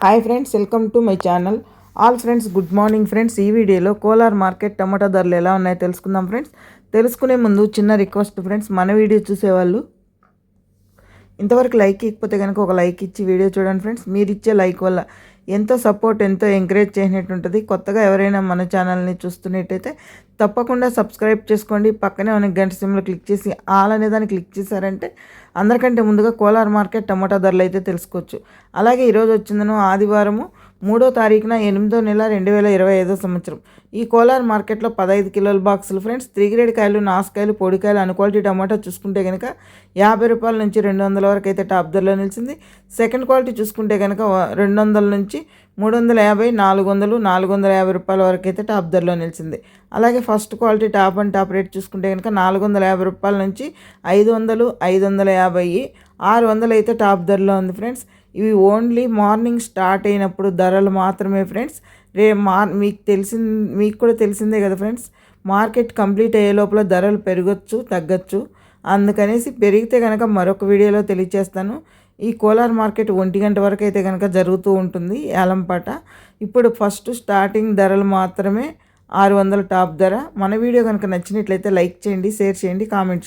Hi friends welcome to my channel all friends good morning friends ఈ వీడియోలో Kolar market టమాటా ధరలు ఎలా ఉన్నాయో తెలుసుకుందాం ఫ్రెండ్స్ తెలుసుకునే ముందు చిన్న రిక్వెస్ట్ ఫ్రెండ్స్ మన వీడియో చూసేవాళ్ళు ఇంతవరకు లైక్ ఇవ్వకపోతే కనుక ఒక లైక్ ఇచ్చి వీడియో చూడండి ఫ్రెండ్స్ మీరు ఇచ్చే లైక్ వల్ల ఎంతో సపోర్ట్ ఎంతో ఎంకరేజ్ చేసినట్టు ఉంటుంది. కొత్తగా ఎవరైనా మన ఛానల్ని చూస్తున్నట్టయితే తప్పకుండా సబ్స్క్రైబ్ చేసుకోండి. పక్కనే ఉన్న గంట సిమ్లో క్లిక్ చేసి ఆల్ అనే దాన్ని క్లిక్ చేశారంటే అందరికంటే ముందుగా కోలార్ మార్కెట్ టమాటా ధరలు అయితే తెలుసుకోవచ్చు. అలాగే ఈరోజు వచ్చిందను ఆదివారము మూడో తారీఖున ఎనిమిదో నెల రెండు వేల ఇరవై ఐదో సంవత్సరం. ఈ కోలార్ మార్కెట్లో పదహైదు కిలోల బాక్సులు ఫ్రెండ్స్. త్రీ గ్రేడ్ కాయలు నాసుకాయలు పొడికాయలు అన్క్వాలిటీ టమాటా చూసుకుంటే కనుక యాభై రూపాయల నుంచి రెండు వందల వరకు అయితే టాప్ ధరలో నిలిచింది. సెకండ్ క్వాలిటీ చూసుకుంటే కనుక రెండు వందల నుంచి మూడు వందల యాభై నాలుగు వందలు నాలుగు వందల యాభై రూపాయల వరకు అయితే టాప్ ధరలో నిలిచింది. అలాగే first quality top and top rate చూసుకుంటే కనుక నాలుగు వందల యాభై రూపాయల నుంచి ఐదు వందలు ఐదు వందల యాభై ఆరు వందలు అయితే టాప్ ధరలో ఉంది ఫ్రెండ్స్. ఇవి ఓన్లీ మార్నింగ్ స్టార్ట్ అయినప్పుడు ధరలు మాత్రమే ఫ్రెండ్స్. రే మార్ మీకు తెలిసి మీకు కూడా తెలిసిందే కదా ఫ్రెండ్స్. మార్కెట్ కంప్లీట్ అయ్యే లోపల ధరలు పెరగచ్చు తగ్గచ్చు. అందుకనేసి పెరిగితే కనుక మరొక వీడియోలో తెలియచేస్తాను. ఈ కోలార్ మార్కెట్ ఒంటి గంట వరకు అయితే కనుక జరుగుతూ ఉంటుంది ఏలంపాట ఇప్పుడు ఫస్ట్ స్టార్టింగ్ ధరలు మాత్రమే ఆరు వందల టాప్ ధర. మన వీడియో కనుక నచ్చినట్లయితే లైక్ చేయండి షేర్ చేయండి కామెంట్